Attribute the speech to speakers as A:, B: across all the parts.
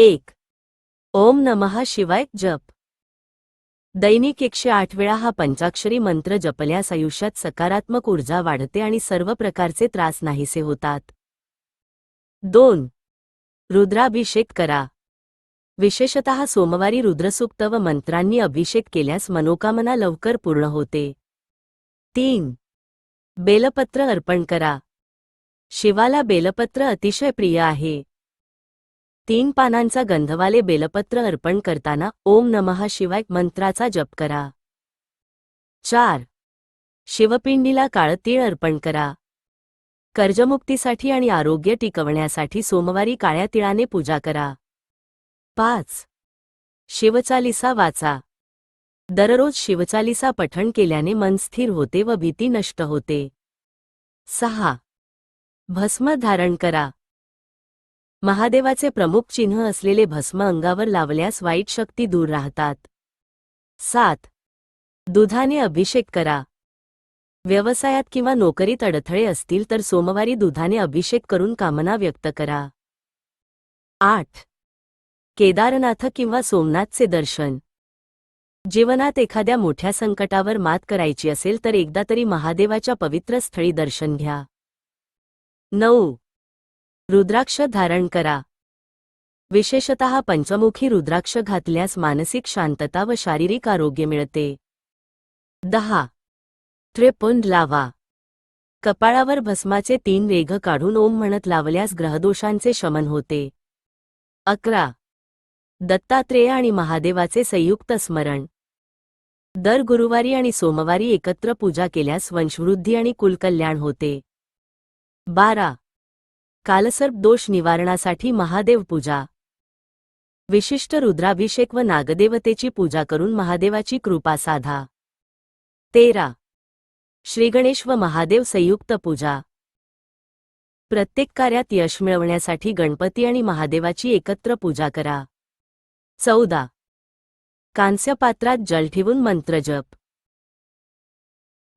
A: एक. ओम नमः शिवाय जप. दैनिक एकशे आठ वेळा हा पंचाक्षरी मंत्र जपल्यास आयुष्यात सकारात्मक ऊर्जा वाढते आणि सर्व प्रकारचे त्रास नाहीसे होतात. दोन. रुद्राभिषेक करा. विशेषतः सोमवारी रुद्रसूक्त व मंत्रांनी अभिषेक केल्यास मनोकामना लवकर पूर्ण होते. तीन. बेलपत्र अर्पण करा. शिवाला बेलपत्र अतिशय प्रिय आहे. तीन पानांचा गंधवाले बेलपत्र अर्पण करताना ओम नमः शिवाय मंत्राचा जप करा. चार. शिवपिंडीला काळं तीळ अर्पण करा. कर्जमुक्तीसाठी आणि आरोग्य टिकवण्यासाठी सोमवारी काळ्या तिळाने पूजा करा. पाच. शिवचालिसा वाचा. दररोज शिवचालिसा पठण केल्याने मन स्थिर होते व भीती नष्ट होते. सहा. भस्म धारण करा. महादेवाचे प्रमुख चिन्ह असलेले भस्म अंगावर लावल्यास वाईट शक्ती दूर राहतात. सात. दुधाने अभिषेक करा. व्यवसायात किंवा नोकरीत अडथळे असतील तर सोमवारी दुधाने अभिषेक करून कामना व्यक्त करा. आठ. केदारनाथ किंवा सोमनाथचे दर्शन. जीवनात एखाद्या मोठ्या संकटावर मात करायची असेल तर एकदा तरी महादेवाच्या पवित्र स्थळी दर्शन घ्या. नऊ. रुद्राक्ष धारण करा. विशेषतः पंचमुखी रुद्राक्ष घातल्यास मानसिक शांतता व शारीरिक आरोग्य मिळते. दहा. त्रिपुंड लावा. कपाळावर भस्माचे तीन रेघ काढून ओम म्हणत लावल्यास ग्रहदोषांचे शमन होते. अकरा. दत्तात्रेय आणि महादेवाचे संयुक्त स्मरण. दर गुरुवारी आणि सोमवारी एकत्र पूजा केल्यास वंशवृद्धी आणि कुलकल्याण होते. बारा. कालसर्प दोष निवारणासाठी महादेव पूजा. विशिष्ट रुद्राभिषेक व नागदेवतेची पूजा करून महादेवाची कृपा साधा. तेरा. श्रीगणेश व महादेव संयुक्त पूजा. प्रत्येक कार्यात यश मिळवण्यासाठी गणपती आणि महादेवाची एकत्र पूजा करा. चौदा. कांस्य पात्रात जल ठेवून मंत्रजप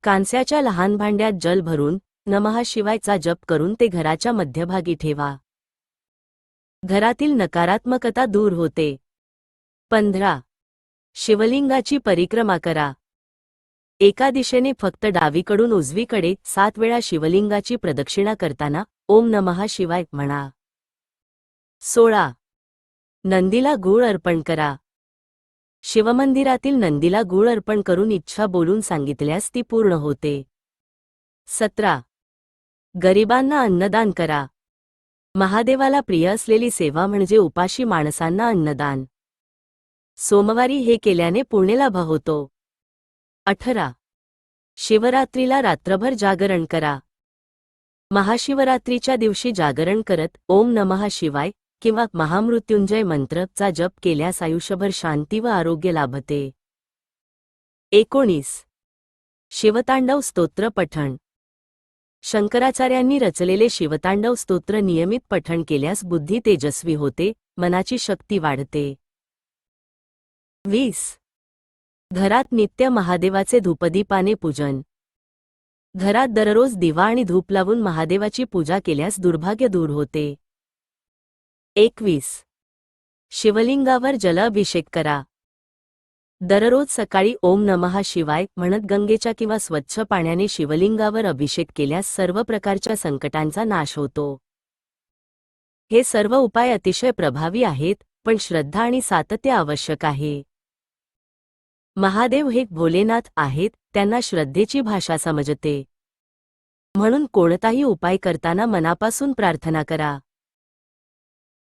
A: कांस्याच्या लहान भांड्यात जल भरून नमः शिवायचा जप करून ते घराच्या मध्यभागी ठेवा. घरातील नकारात्मकता दूर होते. पंधरा. शिवलिंगाची परिक्रमा करा. एका दिशेने फक्त डावीकडून उजवीकडे सात वेळा शिवलिंगाची प्रदक्षिणा करताना ओम नमः शिवाय म्हणा. सोळा. नंदीला गूळ अर्पण करा. शिवमंदिरातील नंदीला गूळ अर्पण करून इच्छा बोलून सांगितल्यास ती पूर्ण होते. सतरा. गरिबांना अन्नदान करा. महादेवाला प्रिय असलेली सेवा म्हणजे उपाशी माणसांना अन्नदान. सोमवारी हे केल्याने पुण्यलाभ होतो. अठरा. शिवरात्रीला रात्रभर जागरण करा. महाशिवरात्रीच्या दिवशी जागरण करत ओम नमः शिवाय किंवा महामृत्युंजय मंत्रचा जप केल्यास आयुष्यभर शांती व आरोग्य लाभते. एकोणीस. शिवतांडव स्तोत्र पठण. शंकराचार्यांनी रचलेले शिवतांडव स्तोत्र नियमित पठण केल्यास बुद्धी तेजस्वी होते मनाची शक्ती वाढते. वीस. घरात नित्य महादेवाचे धूपदीपाने पूजन. घरात दररोज दिवा आणि धूप लावून महादेवाची पूजा केल्यास दुर्भाग्य दूर होते. एकवीस. शिवलिंगावर जलाभिषेक करा. दररोज सकाळी ओम नमहा शिवाय म्हणत गंगेच्या किंवा स्वच्छ पाण्याने शिवलिंगावर अभिषेक केल्यास सर्व प्रकारच्या संकटांचा नाश होतो. हे सर्व उपाय अतिशय प्रभावी आहेत पण श्रद्धा आणि सातत्य आवश्यक आहे. महादेव हे भोलेनाथ आहेत त्यांना श्रद्धेची भाषा समजते. म्हणून कोणताही उपाय करताना मनापासून प्रार्थना करा.